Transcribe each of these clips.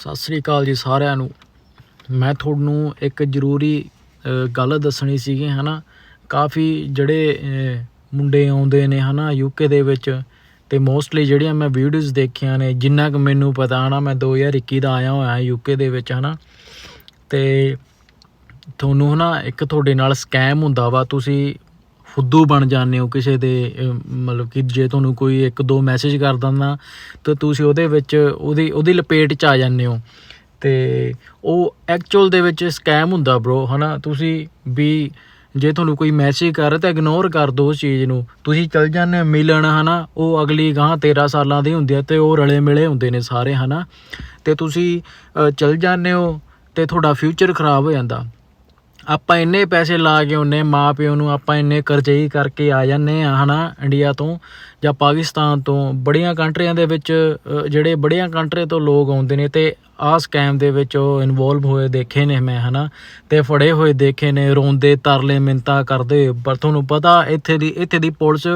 ਸਤਿ ਸ੍ਰੀ ਅਕਾਲ ਜੀ ਸਾਰਿਆਂ ਨੂੰ। ਮੈਂ ਤੁਹਾਨੂੰ ਇੱਕ ਜ਼ਰੂਰੀ ਗੱਲ ਦੱਸਣੀ ਸੀਗੀ, ਹਨਾ? ਕਾਫੀ ਜਿਹੜੇ ਮੁੰਡੇ ਆਉਂਦੇ ਨੇ, ਹਨਾ ਯੂਕੇ ਦੇ ਵਿੱਚ, ਤੇ ਮੋਸਟਲੀ ਜਿਹੜੀਆਂ ਮੈਂ ਵੀਡੀਓਜ਼ ਦੇਖੀਆਂ ਨੇ, ਜਿੰਨਾ ਕੁ ਮੈਨੂੰ ਪਤਾ, ਹਨਾ, ਮੈਂ 2021 ਦਾ ਆਇਆ ਹੋਇਆ ਯੂਕੇ ਦੇ ਵਿੱਚ, ਹਨਾ? ਤੇ ਤੁਹਾਨੂੰ, ਹਨਾ, ਇੱਕ ਤੁਹਾਡੇ ਨਾਲ ਸਕੈਮ ਹੁੰਦਾ ਵਾ, ਤੁਸੀਂ ਫੁੱਦੂ ਬਣ ਜਾਂਦੇ ਹੋ ਕਿਸੇ ਦੇ ਮਤਲਬ ਕਿ ਜੇ ਤੁਹਾਨੂੰ ਕੋਈ ਇੱਕ ਦੋ ਮੈਸੇਜ ਕਰ ਦਿੰਦਾ ਤਾਂ ਤੁਸੀਂ ਉਹਦੇ ਵਿੱਚ ਉਹਦੀ ਉਹਦੀ ਲਪੇਟ ਚ ਆ ਜਾਂਦੇ ਹੋ। ਤੇ ਉਹ ਐਕਚੁਅਲ ਦੇ ਵਿੱਚ ਸਕੈਮ ਹੁੰਦਾ ਬ్రో ਹਨਾ? ਤੁਸੀਂ ਵੀ ਜੇ ਤੁਹਾਨੂੰ ਕੋਈ ਮੈਸੇਜ ਕਰ ਰਿਹਾ ਤਾਂ ਇਗਨੋਰ ਕਰ ਦਿਓ ਉਸ ਚੀਜ਼ ਨੂੰ। ਤੁਸੀਂ ਚਲ ਜਾਂਦੇ ਹੋ ਮਿਲਣ ਹਨਾ? ਉਹ ਅਗਲੀ ਗਾਂ 13 ਸਾਲਾਂ ਦੀ ਹੁੰਦੀ ਹੈ ਤੇ ਉਹ ਰਲੇ ਮਿਲੇ ਹੁੰਦੇ ਨੇ ਸਾਰੇ ਹਨਾ? ਤੇ ਤੁਸੀਂ ਅਹ, ਚਲ ਜਾਂਦੇ ਹੋ ਤੇ ਤੁਹਾਡਾ ਫਿਊਚਰ ਖਰਾਬ ਹੋ ਜਾਂਦਾ। ਆਪਾਂ ਇੰਨੇ ਪੈਸੇ ਲਾ ਕੇ ਆਉਂਦੇ ਮਾਂ ਪਿਓ ਨੂੰ ਆਪਾਂ ਇੰਨੇ ਕਰਜ਼ਈ ਕਰਕੇ ਆ ਜਾਂਦੇ ਆ ਹਨਾ, ਇੰਡੀਆ ਤੋਂ ਜਾਂ ਪਾਕਿਸਤਾਨ ਤੋਂ, ਬੜੀਆਂ ਕੰਟਰੀਆਂ ਦੇ ਵਿੱਚ ਜਿਹੜੇ ਬੜੀਆਂ ਕੰਟਰੀ ਤੋਂ ਲੋਕ ਆਉਂਦੇ ਨੇ ਤੇ ਆਹ ਸਕੈਮ ਦੇ ਵਿੱਚ ਉਹ ਇਨਵੋਲਵ ਹੋਏ ਦੇਖੇ ਨੇ ਮੈਂ, ਹਨਾ, ਤੇ ਫੜੇ ਹੋਏ ਦੇਖੇ ਨੇ, ਰੋਂਦੇ, ਤਰਲੇ ਮਿੰਤਾ ਕਰਦੇ, ਪਰ ਤੁਹਾਨੂੰ ਪਤਾ ਇੱਥੇ ਦੀ ਇੱਥੇ ਦੀ ਪੁਲਿਸ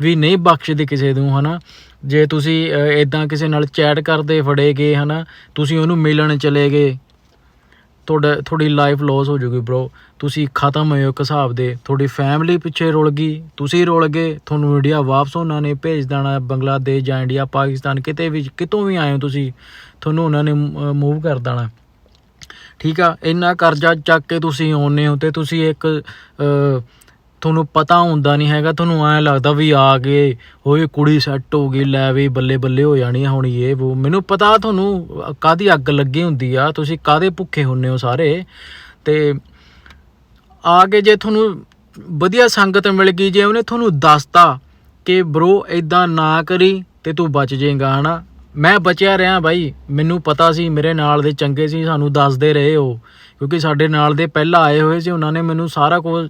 ਵੀ ਨਹੀਂ ਬਖਸ਼ਦੀ ਕਿਸੇ ਨੂੰ, ਹਨਾ, ਜੇ ਤੁਸੀਂ ਇਦਾਂ ਕਿਸੇ ਨਾਲ ਚੈਟ ਕਰਦੇ, ਫੜੇ ਗਏ, ਹਨਾ, ਤੁਸੀਂ ਉਹਨੂੰ ਮਿਲਣ ਚਲੇ ਗਏ ਤੁਹਾਡਾ, ਤੁਹਾਡੀ ਲਾਈਫ ਲਾਸ ਹੋ ਜੂਗੀ, bro. ਤੁਸੀਂ ਖਤਮ ਹੋਏ ਹੋ ਇੱਕ ਹਿਸਾਬ ਦੇ। ਤੁਹਾਡੀ ਫੈਮਿਲੀ ਪਿੱਛੇ ਰੁਲ ਗਈ। ਤੁਸੀਂ ਰੁਲ ਗਏ। ਤੁਹਾਨੂੰ ਇੰਡੀਆ ਵਾਪਸ ਉਹਨਾਂ ਨੇ ਭੇਜ ਦੇਣਾ, ਬੰਗਲਾਦੇਸ਼ ਜਾਂ ਇੰਡੀਆ, ਪਾਕਿਸਤਾਨ, ਕਿਤੇ ਵੀ, ਕਿਤੋਂ ਵੀ ਆਏ ਹੋ ਤੁਸੀਂ, ਤੁਹਾਨੂੰ ਉਹਨਾਂ ਨੇ ਮੂਵ ਕਰ ਦੇਣਾ। ਠੀਕ ਆ? ਇੰਨਾ ਕਰਜ਼ਾ ਚੱਕ ਕੇ ਤੁਸੀਂ ਆਉਂਦੇ ਹੋ ਤੇ ਤੁਸੀਂ ਇੱਕ ਤੁਹਾਨੂੰ ਪਤਾ ਹੁੰਦਾ ਨਹੀਂ ਹੈਗਾ, ਤੁਹਾਨੂੰ ਐਂ ਲੱਗਦਾ ਵੀ ਆ ਗਏ ਓਏ ਕੁੜੀ ਸੈੱਟ ਹੋ ਗਈ, ਲੈ ਵੀ ਬੱਲੇ ਬੱਲੇ ਹੋ ਜਾਣੀ ਆ ਹੁਣ ਇਹ ਉਹ ਮੈਨੂੰ ਪਤਾ ਤੁਹਾਨੂੰ ਕਾਦੀ ਅੱਗ ਲੱਗੀ ਹੁੰਦੀ ਆ, ਤੁਸੀਂ ਕਾਦੇ ਭੁੱਖੇ ਹੁੰਨੇ ਹੋ ਸਾਰੇ? ਤੇ ਆ ਕੇ ਜੇ ਤੁਹਾਨੂੰ ਵਧੀਆ ਸੰਗਤ ਮਿਲ ਗਈ, ਜੇ ਉਹਨੇ ਤੁਹਾਨੂੰ ਦੱਸਤਾ ਕਿ ਬ్రో ਇਦਾਂ ਨਾ ਕਰੀ, ਤੇ ਤੂੰ ਬਚ ਜਾਏਗਾ, ਹਨਾ? ਮੈਂ ਬਚਿਆ ਰਿਹਾ ਬਾਈ, ਮੈਨੂੰ ਪਤਾ ਸੀ, ਮੇਰੇ ਨਾਲ ਦੇ ਚੰਗੇ ਸੀ, ਸਾਨੂੰ ਦੱਸਦੇ ਰਹੇ ਉਹ, ਕਿਉਂਕਿ ਸਾਡੇ ਨਾਲ ਦੇ ਪਹਿਲਾਂ ਆਏ ਹੋਏ ਸੀ, ਉਹਨਾਂ ਨੇ ਮੈਨੂੰ ਸਾਰਾ ਕੁਝ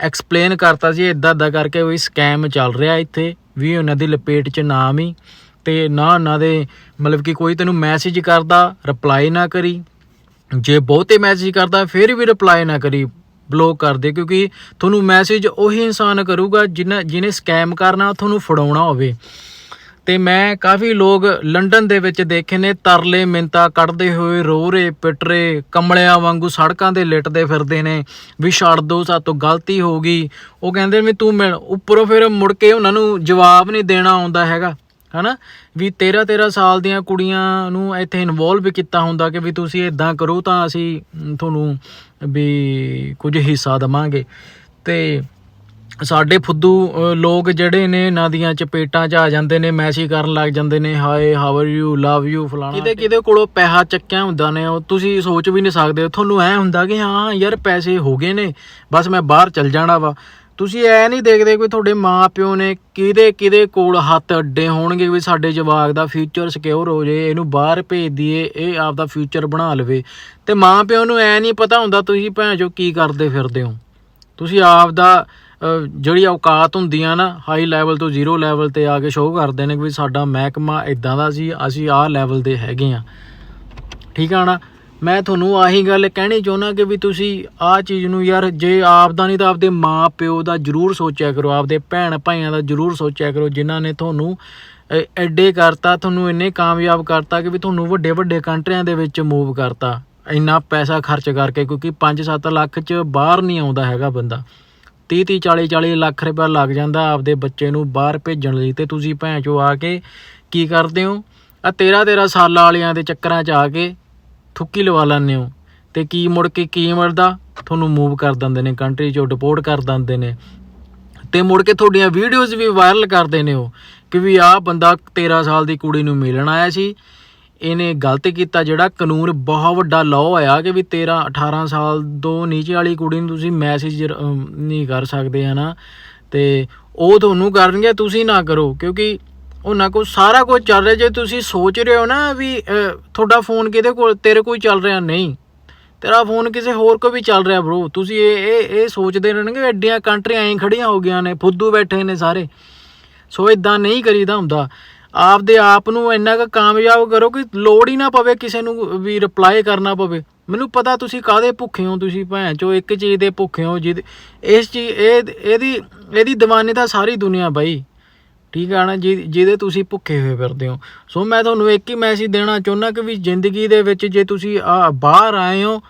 ਐਕਸਪਲੇਨ ਕਰਤਾ ਸੀ ਇਦਾਂ ਇਦਾਂ ਕਰਕੇ ਵੀ ਸਕੈਮ ਚੱਲ ਰਿਹਾ ਇੱਥੇ, ਵੀ ਉਹਨਾਂ ਦੀ ਲਪੇਟ 'ਚ ਨਾ ਆਵੀਂ ਤੇ ਨਾ ਉਹਨਾਂ ਦੇ ਮਤਲਬ ਕਿ ਕੋਈ ਤੈਨੂੰ ਮੈਸੇਜ ਕਰਦਾ ਰਿਪਲਾਈ ਨਾ ਕਰੀ। ਜੇ ਬਹੁਤੇ ਮੈਸੇਜ ਕਰਦਾ, ਫਿਰ ਵੀ ਰਿਪਲਾਈ ਨਾ ਕਰੀ ਬਲੌਕ ਕਰ ਦੇ, ਕਿਉਂਕਿ ਤੁਹਾਨੂੰ ਮੈਸੇਜ ਉਹੀ ਇਨਸਾਨ ਕਰੂਗਾ ਜਿਹਨੇ ਜਿਹਨੇ ਸਕੈਮ ਕਰਨਾ ਤੁਹਾਨੂੰ ਫੜਾਉਣਾ ਹੋਵੇ। ਤੇ ਮੈਂ ਕਾਫੀ ਲੋਕ ਲੰਡਨ ਦੇ ਵਿੱਚ ਦੇਖੇ ਨੇ, ਤਰਲੇ ਮਿੰਤਾ ਕੱਢਦੇ ਹੋਏ ਰੋ ਰਹੇ ਪਿੱਟ ਰਹੇ ਕਮਲਿਆਂ ਵਾਂਗੂ ਸੜਕਾਂ ਤੇ ਲਿਟਦੇ ਫਿਰਦੇ ਨੇ। ਵੀ ਛੱਡ ਦੋ, ਸਾਤੋਂ ਗਲਤੀ ਹੋ ਗਈ। ਉਹ ਕਹਿੰਦੇ ਵੀ ਤੂੰ ਮਿਲ, ਉੱਪਰੋਂ ਫਿਰ ਮੁੜ ਕੇ ਉਹਨਾਂ ਨੂੰ ਜਵਾਬ ਨਹੀਂ ਦੇਣਾ ਆਉਂਦਾ ਹੈਗਾ, ਹਨਾ? ਵੀ 13 13 ਸਾਲ ਦੀਆਂ ਕੁੜੀਆਂ ਨੂੰ ਇੱਥੇ ਇਨਵੋਲਵ ਕੀਤਾ ਹੁੰਦਾ ਕਿ ਵੀ ਤੁਸੀਂ ਇਦਾਂ ਕਰੋ ਤਾਂ ਅਸੀਂ ਤੁਹਾਨੂੰ ਵੀ ਕੁਝ ਹਿੱਸਾ ਦਵਾਂਗੇ। ਤੇ ਸਾਡੇ ਫੁੱਦੂ ਲੋਕ ਜਿਹੜੇ ਨੇ ਇਹਨਾਂ ਦੀਆਂ ਚਪੇਟਾਂ 'ਚ ਆ ਜਾਂਦੇ ਨੇ ਮੈਸੇਜ ਕਰਨ ਲੱਗ ਜਾਂਦੇ ਨੇ hi how are you love you ਫਲਾਣਾ ਕਿਤੇ ਕਿਤੇ ਕੋਲੋਂ ਪੈਸਾ ਚੱਕਿਆ ਹੁੰਦਾ ਨੇ ਉਹ ਤੁਸੀਂ ਸੋਚ ਵੀ ਨਹੀਂ ਸਕਦੇ। ਤੁਹਾਨੂੰ ਐ ਹੁੰਦਾ ਕਿ ਹਾਂ ਯਾਰ ਪੈਸੇ ਹੋ ਗਏ ਨੇ ਬਸ ਮੈਂ ਬਾਹਰ ਚੱਲ ਜਾਣਾ ਵਾ। ਤੁਸੀਂ ਐ ਨਹੀਂ ਦੇਖਦੇ ਕੋਈ ਤੁਹਾਡੇ ਮਾਪਿਓ ਨੇ ਕਿਹਦੇ ਕਿਹਦੇ ਕੋਲ ਹੱਥ ਅੱਡੇ ਹੋਣਗੇ ਵੀ ਸਾਡੇ ਜਵਾਕ ਦਾ ਫਿਊਚਰ ਸਿਕਿਉਰ ਹੋ ਜੇ ਇਹਨੂੰ ਬਾਹਰ ਭੇਜ ਦਈਏ ਇਹ ਆਪਦਾ ਫਿਊਚਰ ਬਣਾ ਲਵੇ। ਤੇ ਮਾਪਿਓ ਨੂੰ ਐ ਨਹੀਂ ਪਤਾ ਹੁੰਦਾ ਤੁਸੀਂ ਭੈਣ ਚੋ ਕੀ ਕਰਦੇ ਫਿਰਦੇ ਹੋ? ਤੁਸੀਂ ਆਪ ਦਾ ਜਿਹੜੀ ਔਕਾਤ ਹੁੰਦੀਆਂ ਨਾ ਹਾਈ ਲੈਵਲ ਤੋਂ ਜ਼ੀਰੋ ਲੈਵਲ ਤੇ ਆ ਕੇ ਸ਼ੋਅ ਕਰਦੇ ਨੇ ਕਿ ਵੀ ਸਾਡਾ ਮਹਿਕਮਾ ਇਦਾਂ ਦਾ ਸੀ, ਅਸੀਂ ਆਹ ਲੈਵਲ ਦੇ ਹੈਗੇ ਆ। ਠੀਕ ਆ ਨਾ? ਮੈਂ ਤੁਹਾਨੂੰ ਆਹੀ ਗੱਲ ਕਹਿਣੀ ਚਾਹੁੰਦਾ ਕਿ ਵੀ ਤੁਸੀਂ ਆਹ ਚੀਜ਼ ਨੂੰ ਯਾਰ ਜੇ ਆਪ ਦਾ ਨਹੀਂ ਤਾਂ ਆਪਦੇ ਮਾਂ ਪਿਓ ਦਾ ਜ਼ਰੂਰ ਸੋਚਿਆ ਕਰੋ, ਆਪਦੇ ਭੈਣ ਭਾਈਆਂ ਦਾ ਜ਼ਰੂਰ ਸੋਚਿਆ ਕਰੋ, ਜਿਨ੍ਹਾਂ ਨੇ ਤੁਹਾਨੂੰ ਐਡੇ ਕਰਤਾ, ਤੁਹਾਨੂੰ ਇੰਨੇ ਕਾਮਯਾਬ ਕਰਤਾ ਕਿ ਵੀ ਤੁਹਾਨੂੰ ਵੱਡੇ ਵੱਡੇ ਕੰਟਰੀਆਂ ਦੇ ਵਿੱਚ ਮੂਵ ਕਰਤਾ। ਇੰਨਾ ਪੈਸਾ ਖਰਚ ਕਰਕੇ, ਕਿਉਂਕਿ 5-7 ਲੱਖ ਚ ਬਾਹਰ ਨਹੀਂ ਆਉਂਦਾ ਹੈਗਾ ਬੰਦਾ। 30 30 40 40 ਲੱਖ ਰੁਪਏ ਲੱਗ ਜਾਂਦਾ ਆਪਦੇ ਬੱਚੇ ਨੂੰ ਬਾਹਰ ਭੇਜਣ ਲਈ ਤੇ ਤੁਸੀਂ ਭੈਣ ਚੋ ਆ ਕੇ ਕੀ ਕਰਦੇ ਹੋ? ਆ 13 13 ਸਾਲਾਂ ਵਾਲਿਆਂ ਦੇ ਚੱਕਰਾਂ 'ਚ ਆ ਕੇ ਥੁੱਕੀ ਲਵਾ ਲੈਂਦੇ ਹੋ। ਤੇ ਕੀ ਮੁੜ ਕੇ ਕੀ ਮਿਲਦਾ? ਤੁਹਾਨੂੰ ਮੂਵ ਕਰ ਦਿੰਦੇ ਨੇ ਕੰਟਰੀ 'ਚੋਂ ਡਿਪੋਰਟ ਕਰ ਦਿੰਦੇ ਨੇ। ਤੇ ਮੁੜ ਕੇ ਤੁਹਾਡੀਆਂ ਵੀਡੀਓਜ਼ ਵੀ ਵਾਇਰਲ ਕਰਦੇ ਨੇ ਉਹ ਕਿ ਵੀ ਆਹ ਬੰਦਾ 13 ਸਾਲ ਦੀ ਕੁੜੀ ਨੂੰ ਮਿਲਣ ਆਇਆ ਸੀ। ਇਹਨੇ ਗਲਤ ਕੀਤਾ ਜਿਹੜਾ ਕਾਨੂੰਨ ਬਹੁਤ ਵੱਡਾ ਲਾਅ ਆ ਕਿ ਵੀ 13 18 ਸਾਲ ਤੋਂ ਨੀਚੇ ਵਾਲੀ ਕੁੜੀ ਨੂੰ ਤੁਸੀਂ ਮੈਸੇਜ ਨਹੀਂ ਕਰ ਸਕਦੇ, ਹਨਾ? ਤੇ ਉਹ ਤੁਹਾਨੂੰ ਕਰਨਗੇ, ਤੁਸੀਂ ਨਾ ਕਰੋ, ਕਿਉਂਕਿ ਉਹਨਾਂ ਕੋਲ ਸਾਰਾ ਕੁਝ ਚੱਲ ਰਿਹਾ। ਜੇ ਤੁਸੀਂ ਸੋਚ ਰਹੇ ਹੋ ਨਾ ਵੀ ਤੁਹਾਡਾ ਫੋਨ ਕਿਹਦੇ ਕੋਲ, ਤੇਰੇ ਕੋਈ ਚੱਲ ਰਿਹਾ? ਨਹੀਂ। ਤੇਰਾ ਫੋਨ ਕਿਸੇ ਹੋਰ ਕੋ ਵੀ ਚੱਲ ਰਿਹਾ ਬ్రో ਤੁਸੀਂ ਇਹ ਇਹ ਇਹ ਸੋਚਦੇ ਰਹਿਣਗੇ, ਐਡੀਆਂ ਕੰਟਰੀਆਂ ਐਂ ਖੜੀਆਂ ਹੋ ਗਈਆਂ ਨੇ, ਫੁੱਦੂ ਬੈਠੇ ਨੇ ਸਾਰੇ। ਸੋ ਇਦਾਂ ਨਹੀਂ ਕਰੀਦਾ ਹੁੰਦਾ। ਆਪਦੇ ਆਪ ਨੂੰ ਇੰਨਾ ਕੁ ਕਾਮਯਾਬ ਕਰੋ ਕਿ ਲੋੜ ਹੀ ਨਾ ਪਵੇ ਕਿਸੇ ਨੂੰ ਵੀ ਰਿਪਲਾਈ ਕਰਨਾ ਪਵੇ। ਮੈਨੂੰ ਪਤਾ ਤੁਸੀਂ ਕਾਦੇ ਭੁੱਖੇ ਹੋ, ਤੁਸੀਂ ਭੈਣ ਚੋ, ਇੱਕ ਚੀਜ਼ ਦੇ ਭੁੱਖੇ ਹੋ ਜਿਹਦੇ ਇਸ ਚੀਜ਼ ਇਹ ਇਹਦੀ ਇਹਦੀ ਦੀਵਾਨੀ ਤਾਂ ਸਾਰੀ ਦੁਨੀਆ ਬਾਈ। ਠੀਕ ਆ ਨਾ? ਜਿ- ਜਿਹਦੇ ਤੁਸੀਂ ਭੁੱਖੇ ਹੋਏ ਫਿਰਦੇ ਹੋ। ਸੋ ਮੈਂ ਤੁਹਾਨੂੰ ਇੱਕ ਹੀ ਮੈਸੇਜ ਦੇਣਾ ਚਾਹੁੰਦਾ ਕਿ ਵੀ ਜ਼ਿੰਦਗੀ ਦੇ ਵਿੱਚ ਜੇ ਤੁਸੀਂ ਆ ਬਾਹਰ ਆਏ ਹੋ,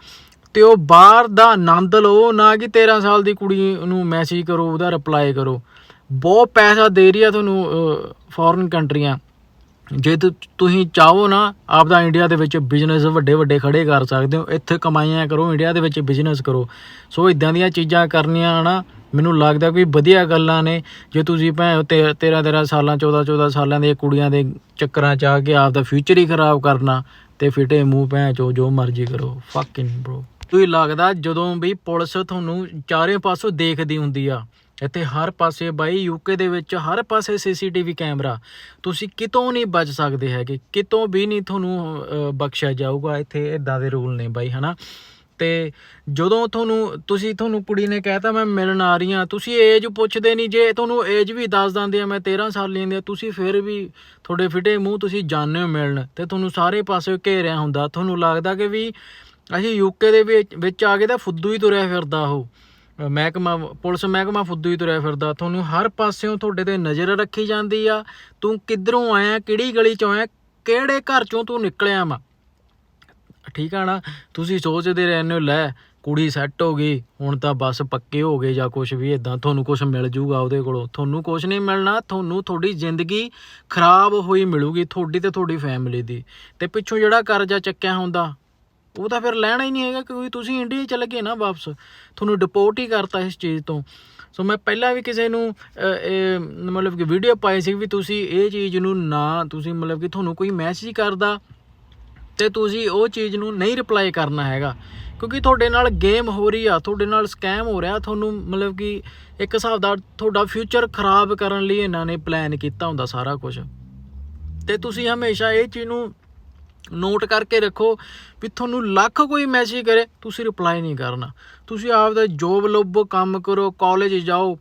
ਤੇ ਉਹ ਬਾਹਰ ਦਾ ਆਨੰਦ ਲਓ, ਨਾ ਕਿ 13 ਸਾਲ ਦੀ ਕੁੜੀ ਨੂੰ ਮੈਸੇਜ ਕਰੋ, ਉਹਦਾ ਰਿਪਲਾਈ ਕਰੋ। ਬਹੁਤ ਪੈਸਾ ਦੇ ਰਹੀ ਆ ਤੁਹਾਨੂੰ ਫੋਰਨ ਕੰਟਰੀਆਂ। ਜੇ ਤੁਸੀਂ ਚਾਹੋ ਨਾ ਆਪਦਾ ਇੰਡੀਆ ਦੇ ਵਿੱਚ ਬਿਜ਼ਨਸ ਵੱਡੇ ਵੱਡੇ ਖੜੇ ਕਰ ਸਕਦੇ ਹੋ, ਇੱਥੇ ਕਮਾਈਆਂ ਕਰੋ ਇੰਡੀਆ ਦੇ ਵਿੱਚ ਬਿਜ਼ਨਸ ਕਰੋ। ਸੋ ਇਦਾਂ ਦੀਆਂ ਚੀਜ਼ਾਂ ਕਰਨੀਆਂ ਨਾ, ਮੈਨੂੰ ਲੱਗਦਾ ਕੋਈ ਵਧੀਆ ਗੱਲਾਂ ਨੇ। ਜੇ ਤੁਸੀਂ ਭੈਣ 13 13 ਸਾਲਾਂ 14 14 ਸਾਲਾਂ ਦੀਆਂ ਕੁੜੀਆਂ ਦੇ ਚੱਕਰਾਂ ਚ ਆ ਕੇ ਆਪਦਾ ਫਿਊਚਰ ਹੀ ਖਰਾਬ ਕਰਨਾ ਤੇ ਫਿਟੇ ਮੂੰਹ ਭੈਣ ਚੋ, ਜੋ ਮਰਜ਼ੀ ਕਰੋ। ਫੱਕਿੰਗ ਬ్రో ਤੁਸੀਂ ਲੱਗਦਾ ਜਦੋਂ ਵੀ ਪੁਲਿਸ ਤੁਹਾਨੂੰ ਚਾਰੇ ਪਾਸੋਂ ਦੇਖਦੀ ਹੁੰਦੀ ਆ ਇੱਥੇ ਹਰ ਪਾਸੇ ਬਾਈ ਯੂਕੇ ਦੇ ਵਿੱਚ ਹਰ ਪਾਸੇ ਸੀਸੀਟੀਵੀ ਕੈਮਰਾ। ਤੁਸੀਂ ਕਿਤੋਂ ਨਹੀਂ ਬਚ ਸਕਦੇ ਹੈਗੇ, ਕਿਤੋਂ ਵੀ ਨਹੀਂ ਤੁਹਾਨੂੰ ਬਖਸ਼ਿਆ ਜਾਊਗਾ। ਇੱਥੇ ਇਦਾਂ ਦੇ ਰੂਲ ਨੇ ਬਾਈ, ਹਨਾ? ਤੇ ਜਦੋਂ ਤੁਹਾਨੂੰ, ਤੁਸੀਂ ਤੁਹਾਨੂੰ ਕੁੜੀ ਨੇ ਕਹਿਤਾ, ਮੈਂ ਮਿਲਣ ਆ ਰਹੀ ਹਾਂ। ਤੁਸੀਂ ਏਜ ਪੁੱਛਦੇ ਨਹੀਂ, ਜੇ ਤੁਹਾਨੂੰ ਏਜ ਵੀ ਦੱਸ ਦਿੰਦੇ ਆ, ਮੈਂ 13 ਸਾਲ ਲੈਂਦੇ ਹਾਂ ਤੁਸੀਂ ਫਿਰ ਵੀ ਤੁਹਾਡੇ ਫਿਟੇ ਮੂੰਹ ਤੁਸੀਂ ਜਾਣਦੇ ਹੋ ਮਿਲਣ। ਤੇ ਤੁਹਾਨੂੰ ਸਾਰੇ ਪਾਸੇ ਘੇਰਿਆ ਹੁੰਦਾ। ਤੁਹਾਨੂੰ ਲੱਗਦਾ ਕਿ ਵੀ ਅਸੀਂ ਯੂਕੇ ਦੇ ਵਿੱਚ ਵਿੱਚ ਆ ਕੇ ਤਾਂ ਫੁੱਦੂ ਹੀ ਤੁਰਿਆ ਫਿਰਦਾ ਉਹ। ਮਹਿਕਮਾ, ਪੁਲਿਸ ਮਹਿਕਮਾ ਫੁੱਦੂ ਹੀ ਤੁਰਿਆ ਫਿਰਦਾ। ਤੁਹਾਨੂੰ ਹਰ ਪਾਸਿਓਂ ਤੁਹਾਡੇ ਤੇ ਨਜ਼ਰ ਰੱਖੀ ਜਾਂਦੀ ਆ। ਤੂੰ ਕਿੱਧਰੋਂ ਆਇਆ, ਕਿਹੜੀ ਗਲੀ ਚੋਂ ਆਇਆ, ਕਿਹੜੇ ਘਰ ਚੋਂ ਤੂੰ ਨਿਕਲਿਆ ਵਾ? ਠੀਕ ਆ ਨਾ? ਤੁਸੀਂ ਸੋਚਦੇ ਰਹਿੰਦੇ ਹੋ, ਲੈ, ਕੁੜੀ ਸੈੱਟ ਹੋ ਗਈ, ਹੁਣ ਤਾਂ ਬਸ ਪੱਕੇ ਹੋ ਗਏ ਜਾਂ ਕੁਝ ਵੀ ਇਦਾਂ ਤੁਹਾਨੂੰ ਕੁਝ ਮਿਲ ਜੂਗਾ ਉਹਦੇ ਕੋਲੋਂ। ਤੁਹਾਨੂੰ ਕੁਝ ਨਹੀਂ ਮਿਲਣਾ, ਤੁਹਾਨੂੰ ਤੁਹਾਡੀ ਜ਼ਿੰਦਗੀ ਖਰਾਬ ਹੋਈ ਮਿਲੂਗੀ, ਤੁਹਾਡੀ ਤੇ ਤੁਹਾਡੀ ਫੈਮਿਲੀ ਦੀ। ਤੇ ਪਿੱਛੋਂ ਜਿਹੜਾ ਕਰਜ਼ਾ ਚੱਕਿਆ ਹੁੰਦਾ ਉਹ ਤਾਂ ਫਿਰ ਲੈਣਾ ਹੀ ਨਹੀਂ ਹੈਗਾ ਕਿਉਂਕਿ ਤੁਸੀਂ ਇੰਡੀਆ ਚਲੇ ਗਏ ਨਾ ਵਾਪਸ। ਤੁਹਾਨੂੰ ਡਿਪੋਰਟ ਹੀ ਕਰਤਾ ਇਸ ਚੀਜ਼ ਤੋਂ। ਸੋ ਮੈਂ ਪਹਿਲਾਂ ਵੀ ਕਿਸੇ ਨੂੰ ਮਤਲਬ ਕਿ ਵੀਡੀਓ ਪਾਈ ਸੀ ਵੀ ਤੁਸੀਂ ਇਹ ਚੀਜ਼ ਨੂੰ ਨਾ, ਤੁਸੀਂ ਮਤਲਬ ਕਿ ਤੁਹਾਨੂੰ ਕੋਈ ਮੈਸੇਜ ਕਰਦਾ ਤੇ ਤੁਸੀਂ ਉਹ ਚੀਜ਼ ਨੂੰ ਨਹੀਂ ਰਿਪਲਾਈ ਕਰਨਾ ਹੈਗਾ। ਕਿਉਂਕਿ ਤੁਹਾਡੇ ਨਾਲ ਗੇਮ ਹੋ ਰਹੀ ਆ, ਤੁਹਾਡੇ ਨਾਲ ਸਕੈਮ ਹੋ ਰਿਹਾ, ਤੁਹਾਨੂੰ ਮਤਲਬ ਕਿ ਇੱਕ ਹਿਸਾਬ ਦਾ ਤੁਹਾਡਾ ਫਿਊਚਰ ਖਰਾਬ ਕਰਨ ਲਈ ਇਹਨਾਂ ਨੇ ਪਲਾਨ ਕੀਤਾ ਹੁੰਦਾ ਸਾਰਾ ਕੁਝ ਤੇ ਤੁਸੀਂ ਹਮੇਸ਼ਾ ਇਹ ਚੀਜ਼ ਨੂੰ ਨੋਟ ਕਰਕੇ ਰੱਖੋ ਵੀ ਤੁਹਾਨੂੰ ਲੱਖ ਕੋਈ ਮੈਸੇਜ ਕਰੇ, ਤੁਸੀਂ ਰਿਪਲਾਈ ਨਹੀਂ ਕਰਨਾ। ਤੁਸੀਂ ਆਪਦਾ ਜੋਬ ਲੱਭੋ, ਕੰਮ ਕਰੋ ਕਾਲਜ ਜਾਓ।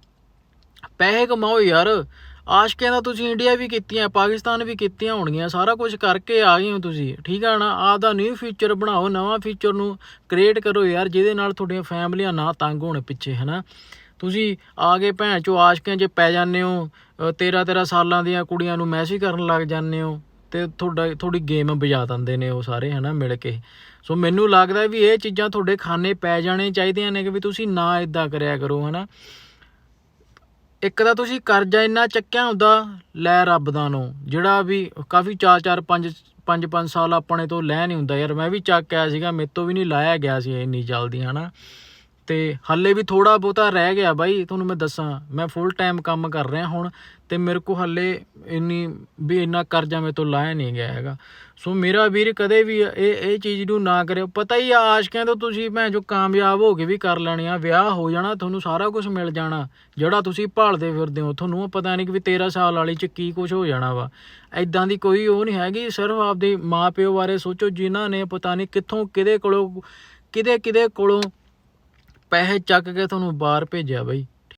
ਪੈਸੇ ਕਮਾਓ ਯਾਰ। ਆਸ਼ਕਿਆਂ ਦਾ ਤੁਸੀਂ ਇੰਡੀਆ ਵੀ ਕੀਤੀਆਂ, ਪਾਕਿਸਤਾਨ ਵੀ ਕੀਤੀਆਂ ਹੋਣਗੀਆਂ। ਸਾਰਾ ਕੁਝ ਕਰਕੇ ਆ ਗਏ ਹੋ ਤੁਸੀਂ। ਠੀਕ ਆ ਨਾ? ਆਪ ਦਾ ਨਿਊ ਫਿਊਚਰ ਬਣਾਓ, ਨਵਾਂ ਫਿਊਚਰ ਨੂੰ ਕ੍ਰੀਏਟ ਕਰੋ ਯਾਰ, ਜਿਹਦੇ ਨਾਲ ਤੁਹਾਡੀਆਂ ਫੈਮਲੀਆਂ ਨਾ ਤੰਗ ਹੋਣ ਪਿੱਛੇ, ਹਨਾ? ਤੁਸੀਂ ਆ ਕੇ ਭੈਣ ਚੋ, ਆਸ਼ਕਿਆਂ 'ਚ ਪੈ ਜਾਂਦੇ ਹੋ 13 13 ਸਾਲਾਂ ਦੀਆਂ ਕੁੜੀਆਂ ਨੂੰ ਮੈਸੇਜ ਕਰਨ ਲੱਗ ਜਾਂਦੇ ਹੋ। ਤੇ ਤੁਹਾਡਾ, ਤੁਹਾਡੀ ਗੇਮ ਵਜਾ ਦਿੰਦੇ ਨੇ ਉਹ ਸਾਰੇ, ਹਨਾ, ਮਿਲ ਕੇ। ਸੋ ਮੈਨੂੰ ਲੱਗਦਾ ਵੀ ਇਹ ਚੀਜ਼ਾਂ ਤੁਹਾਡੇ ਖਾਨੇ ਪੈ ਜਾਣੇ ਚਾਹੀਦੀਆਂ ਨੇ ਕਿ ਵੀ ਤੁਸੀਂ ਨਾ ਇਦਾਂ ਕਰਿਆ ਕਰੋ, ਹਨਾ। ਇੱਕ ਤਾਂ ਤੁਸੀਂ ਕਰਜ਼ਾ ਇੰਨਾ ਚੱਕਿਆ ਹੁੰਦਾ, ਲੈ ਰੱਬ ਦਾ ਨੂੰ, ਜਿਹੜਾ ਵੀ ਕਾਫੀ 4 4 5 5 5 ਸਾਲ ਆਪਣੇ ਤੋਂ ਲੈ ਨਹੀਂ ਹੁੰਦਾ। ਯਾਰ ਮੈਂ ਵੀ ਚੱਕ ਆਇਆ ਸੀਗਾ, ਮੇਰੇ ਤੋਂ ਵੀ ਨਹੀਂ ਲਾਇਆ ਗਿਆ ਸੀ ਇੰਨੀ ਜਲਦੀ, ਹਨਾ। ਤੇ ਹਾਲੇ ਵੀ ਥੋੜਾ ਬਹੁਤਾ ਰਹਿ ਗਿਆ ਬਾਈ, ਤੁਹਾਨੂੰ ਮੈਂ ਦੱਸਾਂ। ਮੈਂ ਫੁੱਲ ਟਾਈਮ ਕੰਮ ਕਰ ਰਿਹਾ ਹੁਣ ਤੇ ਮੇਰੇ ਕੋ ਹਾਲੇ ਇੰਨੀ ਵੀ ਇੰਨਾ ਕਰਜ਼ਾ ਮੇਰੇ ਤੋਂ ਲਾਇਆ ਨਹੀਂ ਗਿਆ ਹੈਗਾ। ਸੋ ਮੇਰਾ ਵੀਰ ਕਦੇ ਵੀ ਇਹ ਇਹ ਚੀਜ਼ ਨੂੰ ਨਾ ਕਰਿਓ ਪਤਾ ਹੀ ਆ, ਆਸ਼ਕਿਆਂ ਤੋਂ ਤੁਸੀਂ ਭੈਣ ਜੋ ਕਾਮਯਾਬ ਹੋ ਕੇ ਵੀ ਕਰ ਲੈਣੇ ਆ, ਵਿਆਹ ਹੋ ਜਾਣਾ, ਤੁਹਾਨੂੰ ਸਾਰਾ ਕੁਝ ਮਿਲ ਜਾਣਾ। ਜਿਹੜਾ ਤੁਸੀਂ ਭਾਲਦੇ ਫਿਰਦੇ ਹੋ, ਤੁਹਾਨੂੰ ਉਹ ਪਤਾ ਨਹੀਂ ਕਿ ਵੀ 13 ਸਾਲ ਵਾਲੀ ਚ ਕੀ ਕੁਝ ਹੋ ਜਾਣਾ ਵਾ। ਐਦਾਂ ਦੀ ਕੋਈ ਉਹ ਨਹੀਂ ਹੈਗੀ, ਸਿਰਫ ਆਪਦੇ ਮਾਪਿਓ ਬਾਰੇ ਸੋਚੋ, ਜਿਨ੍ਹਾਂ ਨੇ ਪਤਾ ਨਹੀਂ ਕਿੱਥੋਂ ਕਿਹਦੇ ਕੋਲੋਂ ਕਿਹਦੇ ਕਿਹਦੇ ਕੋਲੋਂ ਪੈਸੇ ਚੱਕ ਕੇ ਤੁਹਾਨੂੰ ਬਾਹਰ ਭੇਜਿਆ ਬਾਈ।